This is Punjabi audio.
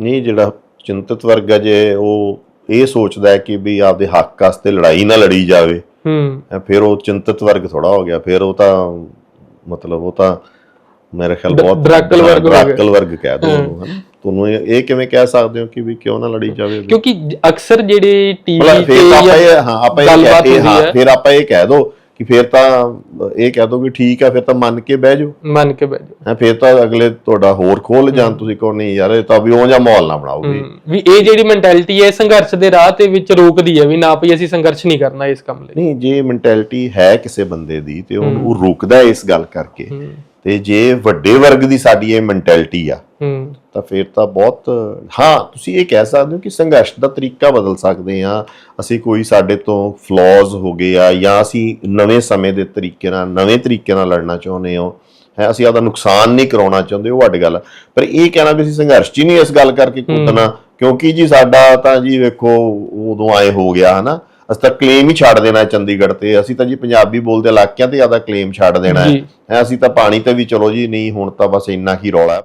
ਨਹੀਂ ਜਿਹੜਾ ਚਿੰਤਤ ਵਰਗ ਹੈ ਜੇ ਉਹ ਇਹ ਸੋਚਦਾ ਹੈ ਕਿ ਵੀ ਆਪਦੇ ਹੱਕ ਵਾਸਤੇ ਲੜਾਈ ਨਾ ਲੜੀ ਜਾਵੇ ਹੂੰ ਫਿਰ ਉਹ ਚਿੰਤਤ ਵਰਗ ਥੋੜਾ ਹੋ ਗਿਆ ਫਿਰ ਉਹ ਤਾਂ ਮਤਲਬ ਉਹ ਤਾਂ ਮੇਰੇ ਖਿਆਲ ਬਹੁਤ ਡਰਾਕਲ ਵਰਗ ਹੋ ਗਿਆ। ਡਰਾਕਲ ਵਰਗ ਕਹਿ ਦੋ ਉਹਨੂੰ ਹਨਾ ਤੁਹਾਨੂੰ ਇਹ ਕਿਵੇਂ ਕਹਿ ਸਕਦੇ ਹੋ ਕਿ ਵੀ ਕਿਉਂ ਨਾ ਲੜੀ ਜਾਵੇ? ਕਿਉਂਕਿ ਅਕਸਰ ਜਿਹੜੇ ਟੀਵੀ ਤੇ ਹਾਂ ਆਪਾਂ ਇਹ ਹੈ। ਫਿਰ ਆਪਾਂ ਇਹ ਕਹਿ ਦੋ ਕਿ ਫਿਰ ਤਾਂ ਇਹ ਕਹਿ ਦੋ ਕਿ ਠੀਕ ਆ ਫਿਰ ਤਾਂ ਮੰਨ ਕੇ ਬਹਿ ਜਾਓ। ਮੰਨ ਕੇ ਬਹਿ ਜਾਓ। ਹੈਂ, ਫਿਰ ਤਾਂ ਅਗਲੇ ਤੁਹਾਡਾ ਹੋਰ ਖੋਲ ਜਾਣ ਤੁਸੀਂ ਕਹੋ ਨਹੀਂ ਯਾਰ ਇਹ ਤਾਂ ਵੀ ਉਹ ਜਿਹਾ ਮਾਹੌਲ ਨਾ ਬਣਾਓ ਵੀ ਵੀ ਇਹ ਜਿਹੜੀ ਮੈਂਟੈਲਿਟੀ ਹੈ ਸੰਘਰਸ਼ ਦੇ ਰਾਹ ਤੇ ਵਿੱਚ ਰੋਕਦੀ ਹੈ ਵੀ ਨਾ ਭਈ ਅਸੀਂ ਸੰਘਰਸ਼ ਨਹੀਂ ਕਰਨਾ ਇਸ ਕੰਮ ਲਈ। ਨਹੀਂ ਜੇ ਮੈਂਟੈਲਿਟੀ ਹੈ ਕਿਸੇ ਬੰਦੇ ਦੀ ਤੇ ਉਹਨੂੰ ਰੁਕਦਾ ਇਸ ਗੱਲ ਕਰਕੇ ਤੇ ਜੇ ਵੱਡੇ ਵਰਗ ਦੀ ਸਾਡੀ ਇਹ ਮੈਂਟੈਲਿਟੀ ਆ ਹੂੰ। ਤਾਂ ਫਿਰ ਤਾਂ ਬਹੁਤ ਹਾਂ ਤੁਸੀਂ ਇਹ ਕਹਿ ਸਕਦੇ ਹੋ ਕਿ ਸੰਘਰਸ਼ ਦਾ ਤਰੀਕਾ ਬਦਲ ਸਕਦੇ ਆ ਅਸੀਂ ਕੋਈ ਸਾਡੇ ਤੋਂ ਫਲॉज ਹੋ ਗਏ ਆ ਜਾਂ ਅਸੀਂ ਨਵੇਂ ਸਮੇਂ ਦੇ ਤਰੀਕੇ ਨਾਲ ਨਵੇਂ ਤਰੀਕੇ ਨਾਲ ਲੜਨਾ ਚਾਹੁੰਦੇ ਹਾਂ। ਹੈ ਅਸੀਂ ਆਦਾ ਨੁਕਸਾਨ ਨਹੀਂ ਕਰਾਉਣਾ ਚਾਹੁੰਦੇ ਉਹ ਵੱਡ ਗੱਲ। ਪਰ ਇਹ ਕਹਿਣਾ ਵੀ ਅਸੀਂ ਸੰਘਰਸ਼ 'ਚ ਹੀ ਨਹੀਂ ਇਸ ਗੱਲ ਕਰਕੇ ਕੁੱਦਣਾ ਕਿਉਂਕਿ ਜੀ ਸਾਡਾ ਤਾਂ ਜੀ ਵੇਖੋ ਉਦੋਂ ਆਏ ਹੋ ਗਿਆ ਹਨਾ। ਅਸੀਂ ਤਾਂ ਕਲੇਮ ਹੀ ਛੱਡ ਦੇਣਾ ਚੰਡੀਗੜ੍ਹ ਤੇ ਅਸੀਂ ਤਾਂ ਜੀ ਪੰਜਾਬੀ ਬੋਲਦੇ ਇਲਾਕਿਆਂ ਤੇ ਜ਼ਿਆਦਾ ਕਲੇਮ ਛੱਡ ਦੇਣਾ ਹੈ ਅਸੀਂ ਤਾਂ ਪਾਣੀ ਤੇ ਵੀ ਚਲੋ ਜੀ ਨਹੀਂ ਹੁਣ ਤਾਂ ਬਸ ਇੰਨਾ ਹੀ ਰੌਲਾ।